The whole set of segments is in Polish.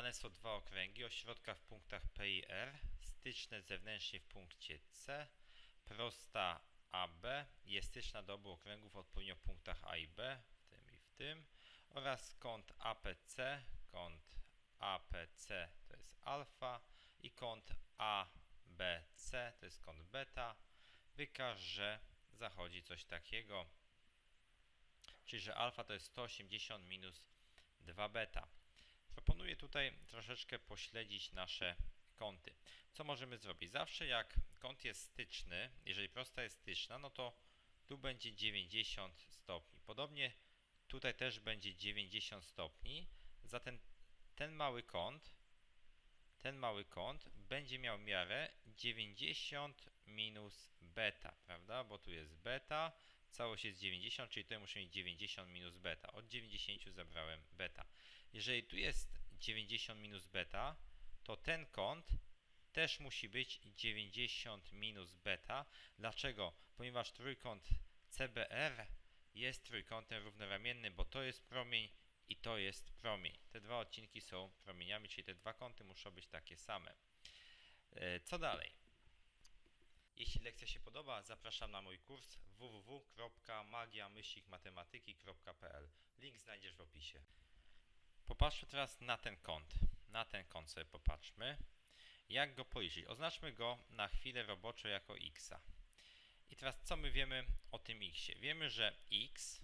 Dane są dwa okręgi o w punktach P i R, styczne zewnętrznie w punkcie C, prosta AB jest styczna do obu okręgów odpowiednio w punktach A i B, w tym i w tym, oraz kąt APC, kąt APC to jest alfa i kąt ABC to jest kąt beta. Wykaż, że zachodzi coś takiego, czyli że alfa to jest 180 minus 2 beta. Proponuję tutaj troszeczkę pośledzić nasze kąty. Co możemy zrobić? Zawsze jak kąt jest styczny, jeżeli prosta jest styczna, no to tu będzie 90 stopni. Podobnie tutaj też będzie 90 stopni. Zatem ten mały kąt, ten mały kąt będzie miał miarę 90 minus beta, prawda? Bo tu jest beta, całość jest 90, czyli tutaj muszę mieć 90 minus beta. Od 90 zabrałem beta. Jeżeli tu jest 90 minus beta, to ten kąt też musi być 90 minus beta. Dlaczego? Ponieważ trójkąt CBR jest trójkątem równoramiennym, bo to jest promień i to jest promień. Te dwa odcinki są promieniami, czyli te dwa kąty muszą być takie same. E, Co dalej? Jeśli lekcja się podoba, zapraszam na mój kurs www.magia-matematyki.pl. Link znajdziesz w opisie. Popatrzmy teraz na ten kąt. Na ten kąt sobie popatrzmy. Jak go policzyć? Oznaczmy go na chwilę roboczo jako x. I teraz co my wiemy o tym x? Wiemy, że x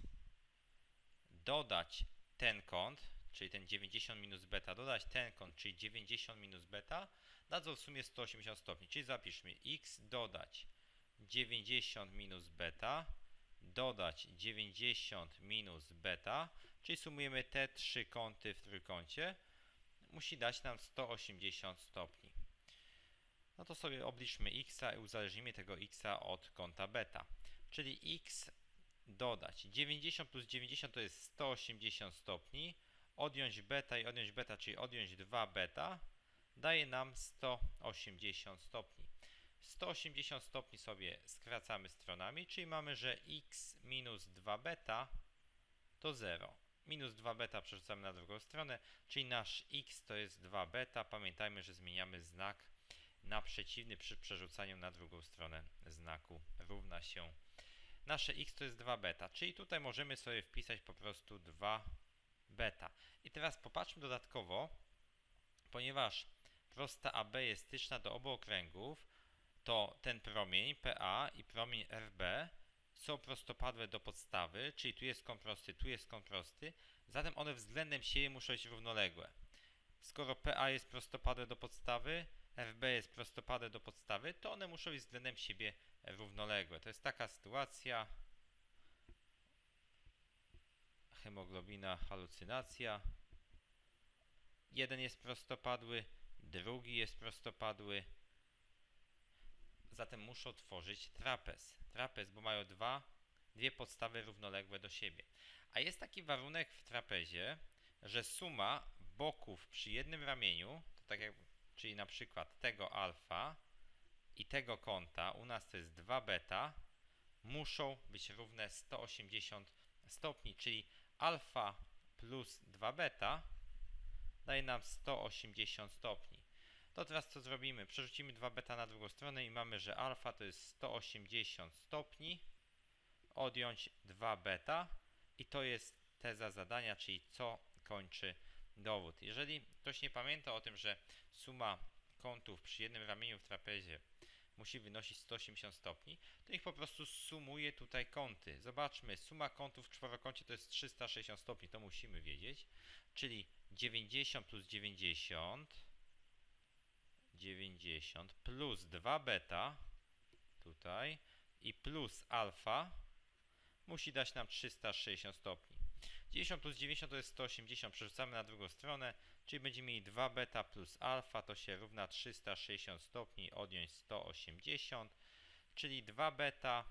dodać ten kąt, czyli ten 90 minus beta, dodać ten kąt, czyli 90 minus beta, dadzą w sumie 180 stopni. Czyli zapiszmy x dodać 90 minus beta, dodać 90 minus beta, czyli sumujemy te trzy kąty w trójkącie, musi dać nam 180 stopni. No to sobie obliczmy x i uzależnimy tego x od kąta beta. Czyli x dodać 90 plus 90 to jest 180 stopni, odjąć beta i odjąć beta, czyli odjąć 2 beta, daje nam 180 stopni. 180 stopni sobie skracamy stronami, czyli mamy, że x minus 2 beta to 0. Minus 2 beta przerzucamy na drugą stronę, czyli nasz x to jest 2 beta. Pamiętajmy, że zmieniamy znak na przeciwny przy przerzucaniu na drugą stronę znaku równa się. Nasze x to jest 2 beta, czyli tutaj możemy sobie wpisać po prostu 2 beta. I teraz popatrzmy dodatkowo, ponieważ prosta AB jest styczna do obu okręgów, to ten promień PA i promień RB są prostopadłe do podstawy, czyli tu jest kąt prosty, tu jest kąt prosty, zatem one względem siebie muszą być równoległe. Skoro PA jest prostopadłe do podstawy, RB jest prostopadłe do podstawy, to one muszą być względem siebie równoległe. To jest taka sytuacja. Hemoglobina, halucynacja. Jeden jest prostopadły, drugi jest prostopadły. Zatem muszą tworzyć trapez. Trapez, bo mają dwa, dwie podstawy równoległe do siebie. A jest taki warunek w trapezie, że suma boków przy jednym ramieniu, tak jak, czyli na przykład tego alfa i tego kąta, u nas to jest 2 beta, muszą być równe 180 stopni, czyli alfa plus 2 beta daje nam 180 stopni. To teraz co zrobimy? Przerzucimy 2 beta na drugą stronę i mamy, że alfa to jest 180 stopni, odjąć 2 beta i to jest teza zadania, czyli co kończy dowód. Jeżeli ktoś nie pamięta o tym, że suma kątów przy jednym ramieniu w trapezie musi wynosić 180 stopni, to niech po prostu sumuje tutaj kąty. Zobaczmy, suma kątów w czworokącie to jest 360 stopni, to musimy wiedzieć, czyli 90 plus 90 90 plus 2 beta tutaj i plus alfa musi dać nam 360 stopni. 90 plus 90 to jest 180, przerzucamy na drugą stronę, czyli będziemy mieli 2 beta plus alfa, to się równa 360 stopni, odjąć 180, czyli 2 beta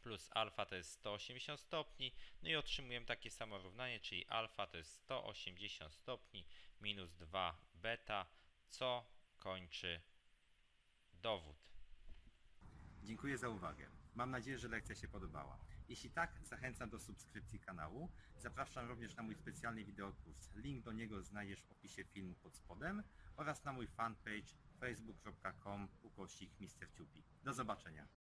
plus alfa to jest 180 stopni, no i otrzymujemy takie samo równanie, czyli alfa to jest 180 stopni minus 2 beta, co kończy dowód. Dziękuję za uwagę. Mam nadzieję, że lekcja się podobała. Jeśli tak, zachęcam do subskrypcji kanału. Zapraszam również na mój specjalny wideokurs. Link do niego znajdziesz w opisie filmu pod spodem oraz na mój fanpage facebook.com ukośnik. Do zobaczenia.